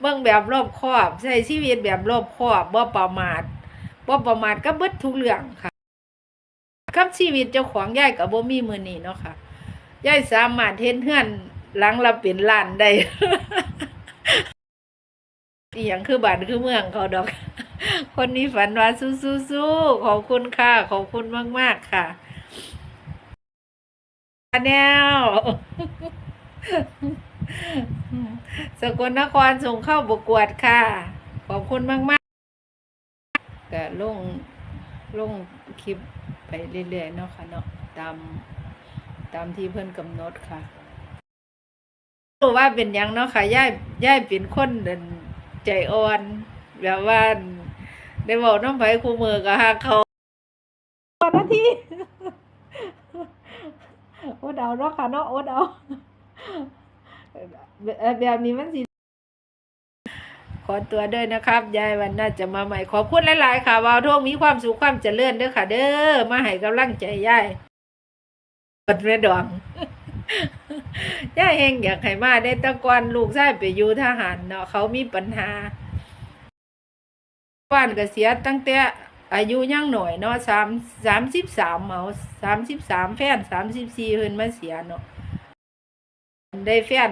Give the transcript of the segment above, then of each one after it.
เบิ่งแบบรอบคอบ ใช้ชีวิตแบบรอบคอบบ่ประมาทบ่ประมาทก็เบิดทุกเรื่องค่ะกับชีวิตเจ้าของยายก็บ่มีมือนี้เนาะค่ะยายสามารถเฮ็ดเฮือนหลังละเป็นล้านได้อีหยังคือบ้านคือเมืองเขาดอก คนนี้ฝันว่าสู้ๆๆขอบคุณค่ะขอบคุณมาก ๆ ค่ะแนว สกลนครส่งเข้าประกวดค่ะ ขอบคุณมากมากก็ลงลงคลิปไปเรื่อยๆเนาะค่ะเนาะตามตามที่เพิ่อนกำหนดค่ะรู้ว่าเป็นยังเนาะค่ะย่ายย่ายเป็นคนเดินใจอ่อนแบบว่าได้บอกน้องไผคู่มือก็ฮักเขาตอนนาทีโอดเอาเนาะค่ะเนาะโอดเอา แบบนี้มันสิขอตัวด้วยนะครับ ยายวันน่าจะมาใหม่ขอบคุณหลายๆค่ะวาวทวงมีความสุขความเจริญเด้อค่ะ เด้อมาให้กำลังใจยายปัดเรดองยายเองอยากให้มาได้ตะกอนลูกชายไปอยู่ทหารเนาะเขามีปัญหาบ้านก็เสียตั้งแต่อายุยังหน่อยเนาะสามสามสิบสามเอาสามสิบสามแฟนสามสิบสี่เพิ่นมาเสียเนาะ ได้แฟน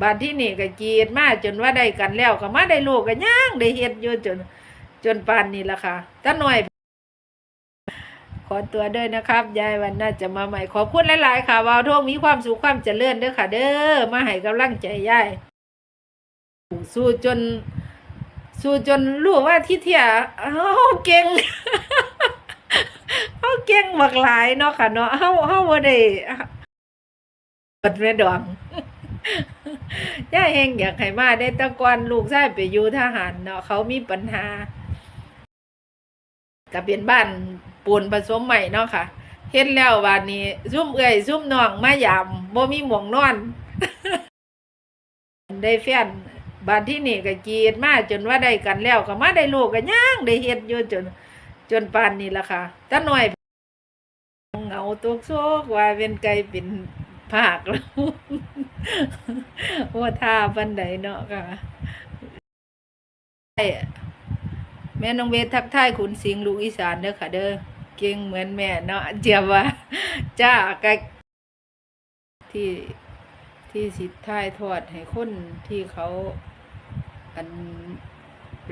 บานที่นี่ก็กีดมาจนว่าได้กันแล้วก็มาได้ลูกก็ย่างได้เฮ็ดอยู่จน จนปานนี้ละค่ะตาหน่อย ขอตัวเด้อนะครับยายวันน่าจะมาใหม่ขอบคุณหลายๆค่ะวาวทวงมีความสุขความเจริญเด้อค่ะ เด้อมาให้กำลังใจยายสู้จน สู้จนรู้ว่าที่เที่ยเฮาเก่งเฮาเก่งบักหลายเนาะค่ะเนาะเฮาเฮาบ่ได้ปัดแม่ดอง ย่าเฮงอยากให้มาได้ตะกอนลูกชายไปอยู่ทหารเนาะเขามีปัญหาก็เป็นบ้านปูนผสมใหม่เนาะค่ะเฮ็ดแล้ววันนี้ซุ่มเอื่อยซุ่มนองมายามบ่มีหมองนอน ได้แฟนบ้านที่นี่ก็กีดมาจนว่าได้กันแล้วก็มาได้ลูกก็ย่างได้เฮ็ดอยู่จน จนปานนี้ละค่ะตาหน่อยเหงาตุกโซกว่าเป็นไก่เป็นภาคแล้ว ว่าท่าปันใดเนาะค่ะแม่น้องเวททักทายขุนสิงห์ลูกอีสานเด้อค่ะ เด้อเก่งเหมือนแม่เนาะเจียว่าจ้าไกที่ที่สิท้ายทอดให้คนที่เขาอัน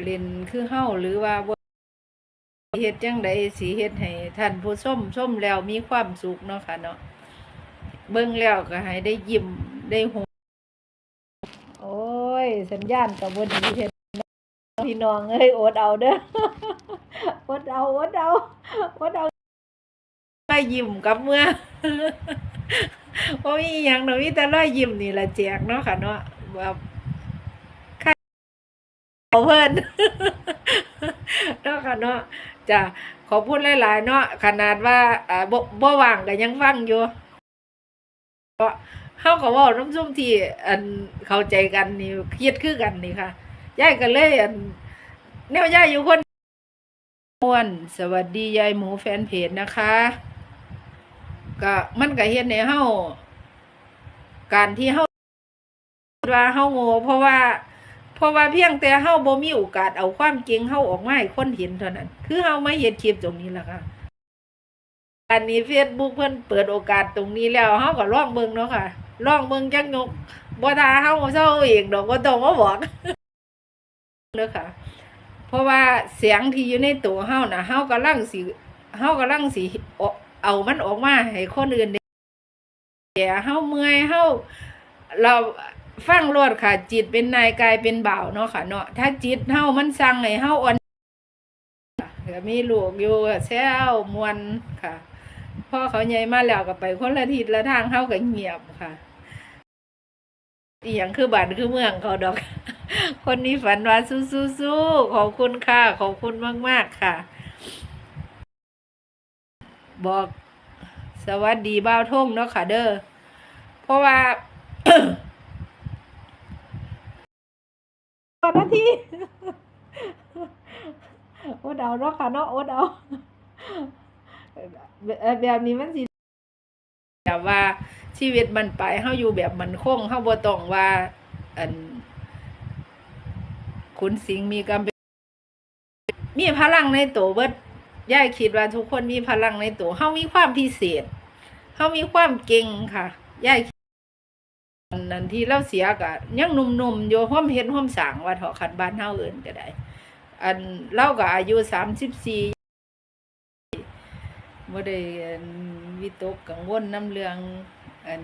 เล่นคือเฮ้าหรือว่าเฮ็ดจังใดสิเฮ็ดให้ท่านผู้ชมชมแล้วมีความสุขเนาะค่ะเนาะเบิ่งแล้วก็ให้ได้ยิ้ม ได้หัวโอ้ย สัญญาณกับบดีเห็นพี่น้องเอ้ยอดเอาเด้ออดเอาอดเอาอดเอาไม่ยิ้มกับเมื่อโอ้ยอย่างเนาะมีแต่รอยยิ้มนี่ละแจกเนาะค่ะเนาะแบบใครเอเพิ่นเนาะค่ะเนาะจะขอพูดหลายๆเนาะขนาดว่าอ่าบ่บ่ว่างก็ยังฟังอยู่เพราะ เฮาก็เว้าน้ำซุ่มที่อันเข้าใจกันนี่คิดคือกันนี่ค่ะยายก็เลยอันแนวยายอยู่คนมวนสวัสดียายหมูแฟนเพจนะคะก็มันก็เฮ็ดให้เฮาการที่เฮาว่าเฮาโง่เพราะว่า เพราะว่าเพียงแต่เฮาบ่มีโอกาสเอาความเก่งเฮาออกมาให้คนเห็นเท่านั้น คือเฮาไมาเฮ็ดคลิปตรงนี้ล่ะค่ะอันนี้ Facebook เพิ่นเปิดโอกาสตรงนี้แล้วเฮาก็ลองเบิ่งเนาะค่ะ ลองเบิ่งจักยกบ่ทาเฮาเซาเองดอกบ่ต้องมาบอกเด้อค่ะ เพราะว่าเสียงที่อยู่ในตัวเฮาน่ะเฮากำลังสิเฮากำลังสิเอาเอามันออกมาให้คนอื่นได้เฮาเมื่อยเฮาเราฟังรวดค่ะ จิตเป็นนายกายเป็นบ่าวเนาะค่ะเนาะถ้าจิตเฮามันสั่งให้เฮาอ่อนก็มีลูกอยู่แซวมวนค่ะพ่อเขาใหญ่มาแล้วก็ไปคนละทิศละทางเขาก็เงียบค่ะ อีหยังคือบ้านคือเมืองเขาดอก คนนี้ฝันว่าสู้ๆๆขอบคุณค่ะ ขอบคุณมากๆค่ะ บอกสวัสดีบ้าวท่งเนาะค่ะ เด้อเพราะว่าตอนนาทีโอดเอาเนาะค่ะเนาะโอดเอาเออแบบนี้มันสิแบบว่า ชีวิตมันไปเฮาอยู่แบบมันคงเฮาบ่ต้องว่า อันขุนสิงมีกำเมีพลังในตัวเบิดย่ายคิดว่าทุกคนมีพลังในตัวเฮามีความพิเศษเฮามีความเก่งค่ะย่ายคิดนั้นที่เราเสียก็ยังหนุ่มๆอยู่ห้อมเฮ็ดห้อมสางว่าเถาะคันบ้านเฮาเอิ้นก็ได้ อันเราก็อายุ34บ่ได้อันวิตกกังวลน้ำเรือง อัน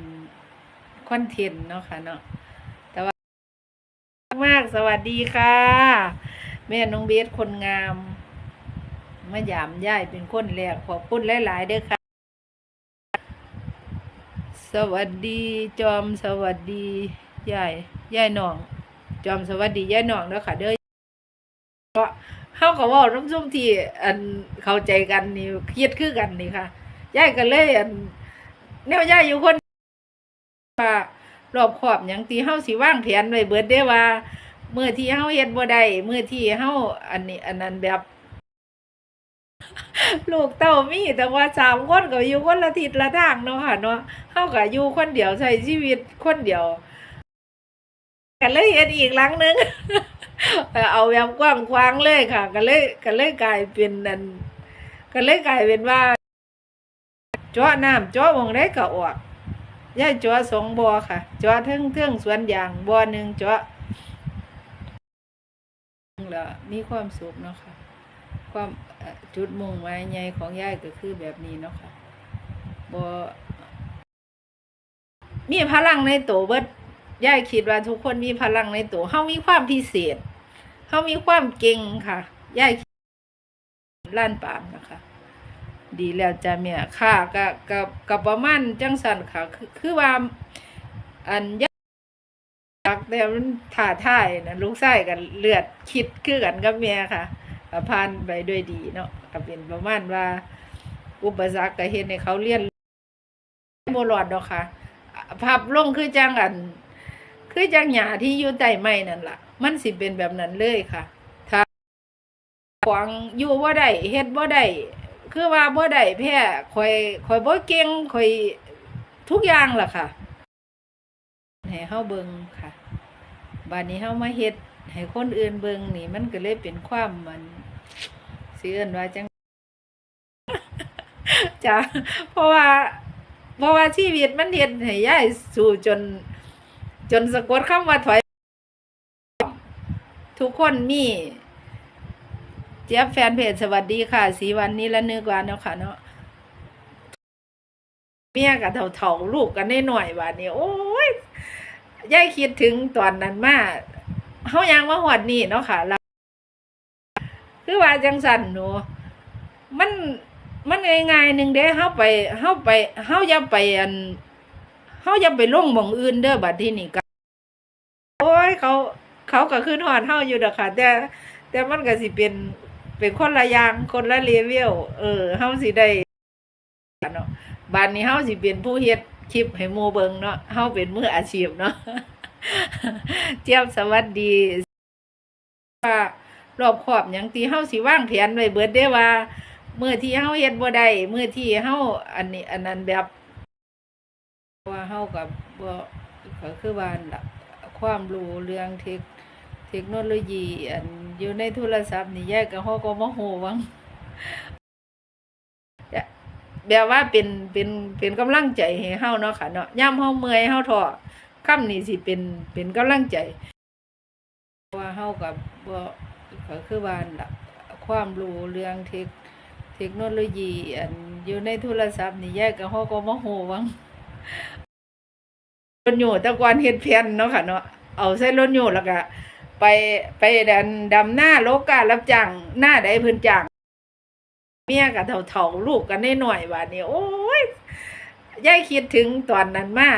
คอนเทนต์เนาะค่ะเนาะแต่ว่ามากสวัสดีค่ะ แม่น้องเบสคนงามมายามย่ายเป็นคนแรกขอบคุณหลายๆเด้อค่ะ สวัสดีจอมสวัสดียายยายหน้อง จอมสวัสดียายหน้องเด้อค่ะเด้อเพราะเฮาก็เว้าน้ำซุ่มที่อันเข้าใจกันนี่เคิดคือกันนี่ค่ะยายก็เลยอันแนวยายอยู่คน ว่ารอบขอบหยังที่เฮาสิว่างแผนไว้เบิดเด้ว่าเมื้อที่เฮาเฮ็ดบ่ได้มื้อที่เฮาอันนี้ อันนั้นแบบ ลูกเต้ามีแต่ว่าสามคนก็อยู่คนละทิศละทางเนาะค่ะเนาะเฮาก็อยู่คนเดียวใช้ชีวิตคนเดียวก็เลยเฮ็ดอีกหลังหนึงเอาแบบกว้างขวางเลยค่ะก็เลยก็เลยกลายเป็นอันก็เลยกลายเป็นว่าเจาะน้ำเจาะหม่องใดก็ออก ยายจอสองบ่อค่ะจอเทิงเทิงสวนยางบ่อหนึ่งจอแล้วมีความสุขเนาะค่ะ ความจุดมุ่งหมายใหญ่ของยายก็คือแบบนี้เนาะค่ะบ่มีพลังในตัวเบิดยายคิดว่าทุกคนมีพลังในตัวเฮามีความพิเศษเฮามีความเก่งค่ะยายล้านปามนะคะ ดีแล้วจ้ะเมียค่ะก็ก็ก็ประมาณจังสันค่ะ คือคือว่าอันยากแต่มันถ่าท่ายนะลูกไส้กันเลือดคิดคือกันกับเมียค่ะผ่านไปด้วยดีเนาะก็เป็นประมาณว่า อุปสรรคก็เห็นในเขาเรียนบ่รอดดอกค่ะพับลงคือจังอัน คือจังหญ้าที่อยู่ใต้ไม้นั่นล่ะ มันสิเป็นแบบนั้นเลยค่ะ ถ้าขวางอยู่บ่ได้เฮ็ดบ่าได้ คือว่าบ่ได้แพ้ข่อยข่อยบ่เก่งข่อยทุกอย่างล่ะค่ะให้เฮาเบิ่งค่ะบัดนี้เฮามาเฮ็ดให้คนอื่นเบิ่งนี่มันก็เลยเป็นความมันสิเอิ้นว่าจังจ้ะเพราะว่าเพราะว่าชีวิตมันเฮ็ดให้ยายสู่จน จนสะกดคำว่าถอย ทุกคนมี เจี๊ยบแฟนเพจสวัสดีค่ะ สีวันนี้และนึกว่าเนาะค่ะเนาะเมียกับเถ่าๆลูกกันได้หน่อยว่านี่โอ้ยยายคิดถึงตอนนั้นมากเฮายังมาหอดนี่เนาะค่ะแล้วคือว่าจังสันหนูมันมันง่ายๆหนึ่งเด้เฮาไปเฮาไปเฮาอย่าไปอันเฮาอย่าไปลงมองอื่นเด้อบัดที่นี่ก็โอ้ยเขา เขาก็ขึ้นหอดเฮาอยู่เด้อค่ะแต่แต่มันก็สิเป็น เป็นคนละอย่างคนละเลเวลเออเฮาสิได้เนาะบ้านนี้เฮาสิเป็นผู้เฮ็ดคลิปให้หมู่เบิงเนาะเฮาเป็นมืออาชีพเนาะเจี๊ยบสวัสดีว่ารอบขอบหยังที่เฮาสิวางแผนไว้เบิดได้ว่าเมื้อที่เฮาเฮ็ดบ่ได้มื้อที่เฮาอันนี้อันนั้นแบบว่าเฮากับบ่ก็คือว่าความรู้เรื่องเทค เทคโนโลยีอันอยู่ในโทรศัพท์นี่แยกกับเฮาก็บ่ฮู้วังแบบว่าเป็นเป็นเป็นกำลังใจให้เฮาเนาะค่ะเนาะยามเฮาเมื่อยเฮาท้อคำนี้สิเป็นเป็นกำลังใจว่าเฮากับบ่ก็คือว่าความรู้เรื่องเทคเทคโนโลยีอันอยู่ในโทรศัพท์นี่แยกกับเฮาก็บ่ฮู้วังรถอยู่แตะกอนเฮ็ดแผ่นเนาะค่ะเนาะเอาใส่รถอยู่แล้วก็ ไปไปดันดำหน้าโลการับจ้างหน้าใดเพิ่นจ้างเมียกับเถ่าๆลูกกันได้หน่อยว่านี่โอ้ยยายคิดถึงตอนนั้นมา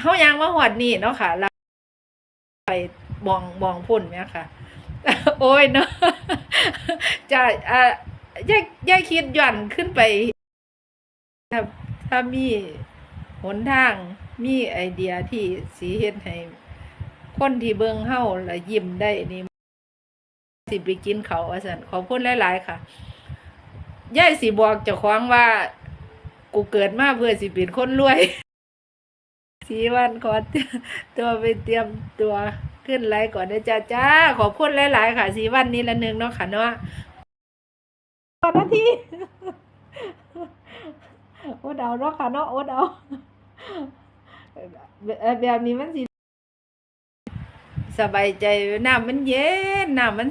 เฮายังมาหอดนี่เนาะค่ะเราไปมองมองพุ่นเนี่ยค่ะ โอ้ยเนาะจะอ่ายายยายคิดหย่อนขึ้นไปถ้าถ้ามีหนทางมีไอเดียที่สีเฮ็ดให้ คนที่เบิงเฮ้าและยิ้มได้นี่สิไปกินเขาอาสันขอบคุณหลาย ๆ ค่ะยายสิบอกเจ้าของว่า กูเกิดมาเพื่อสิเป็นคนรวยสีวันขอตัวไปเตรียมตัวขึ้นไลฟ์ก่อนนะจ๊ะจ้าขอบคุณหลาย ๆ ค่ะ สีวันนี้ละนึงเนาะค่ะเนาะกอนนาทีโอ้เอาเนาะค่ะเนาะโอ้เอาแบบนี้มันสิ สบายใจน้ำมันเย็นน้ำมัน